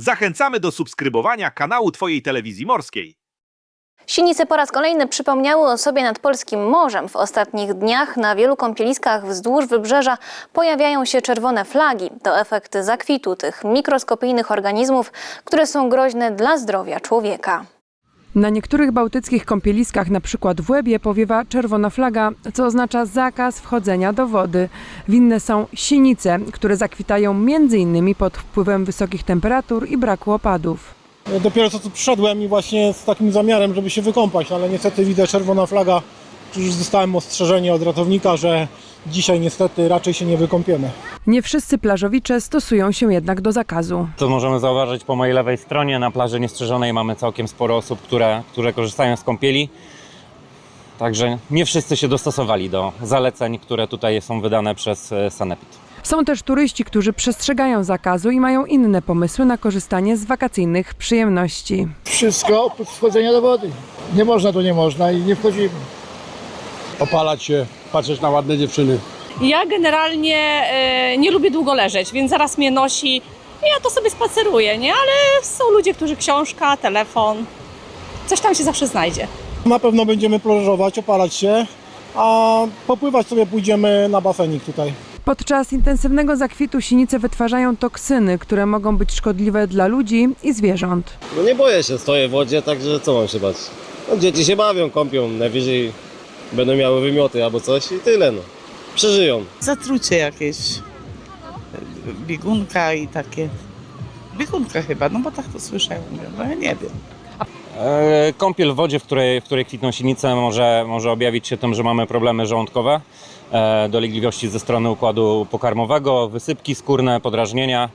Zachęcamy do subskrybowania kanału Twojej Telewizji Morskiej. Sinice po raz kolejny przypomniały o sobie nad polskim morzem. W ostatnich dniach na wielu kąpieliskach wzdłuż wybrzeża pojawiają się czerwone flagi. To efekt zakwitu tych mikroskopijnych organizmów, które są groźne dla zdrowia człowieka. Na niektórych bałtyckich kąpieliskach, na przykład w Łebie, powiewa czerwona flaga, co oznacza zakaz wchodzenia do wody. Winne są sinice, które zakwitają m.in. pod wpływem wysokich temperatur i braku opadów. Dopiero co tu przyszedłem i właśnie z takim zamiarem, żeby się wykąpać, ale niestety widzę czerwona flaga. Już dostałem ostrzeżenie od ratownika, że dzisiaj niestety raczej się nie wykąpiemy. Nie wszyscy plażowicze stosują się jednak do zakazu. To możemy zauważyć po mojej lewej stronie. Na plaży niestrzeżonej mamy całkiem sporo osób, które, które korzystają z kąpieli. Także nie wszyscy się dostosowali do zaleceń, które tutaj są wydane przez e, Sanepid. Są też turyści, którzy przestrzegają zakazu i mają inne pomysły na korzystanie z wakacyjnych przyjemności. Wszystko oprócz wchodzenia do wody. Nie można, to nie można i nie wchodzimy. Opalać się, patrzeć na ładne dziewczyny. Ja generalnie e, nie lubię długo leżeć, więc zaraz mnie nosi. Ja to sobie spaceruję, nie? Ale są ludzie, którzy książka, telefon, coś tam się zawsze znajdzie. Na pewno będziemy plażować, opalać się, a popływać sobie pójdziemy na basenik tutaj. Podczas intensywnego zakwitu sinice wytwarzają toksyny, które mogą być szkodliwe dla ludzi i zwierząt. No nie boję się, stoję w wodzie, także co mam się bać? No, dzieci się bawią, kąpią, najwyżej będą miały wymioty albo coś i tyle no. Przeżyją. Zatrucie jakieś, biegunka i takie. Biegunka chyba, no bo tak to słyszałem, no ja nie wiem. E, Kąpiel w wodzie, w której, w której kwitną sinice, może, może objawić się tym, że mamy problemy żołądkowe, e, dolegliwości ze strony układu pokarmowego, wysypki skórne, podrażnienia.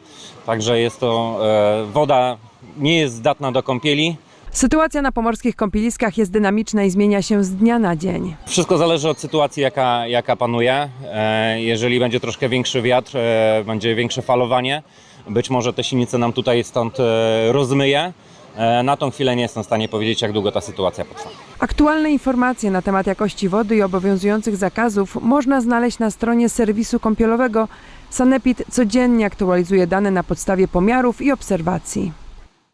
Także jest to e, woda nie jest zdatna do kąpieli. Sytuacja na pomorskich kąpieliskach jest dynamiczna i zmienia się z dnia na dzień. Wszystko zależy od sytuacji, jaka, jaka panuje. E, Jeżeli będzie troszkę większy wiatr, e, będzie większe falowanie, być może te sinice nam tutaj stąd e, rozmyje. Na tą chwilę nie jestem w stanie powiedzieć, jak długo ta sytuacja potrwa. Aktualne informacje na temat jakości wody i obowiązujących zakazów można znaleźć na stronie serwisu kąpielowego. Sanepid codziennie aktualizuje dane na podstawie pomiarów i obserwacji.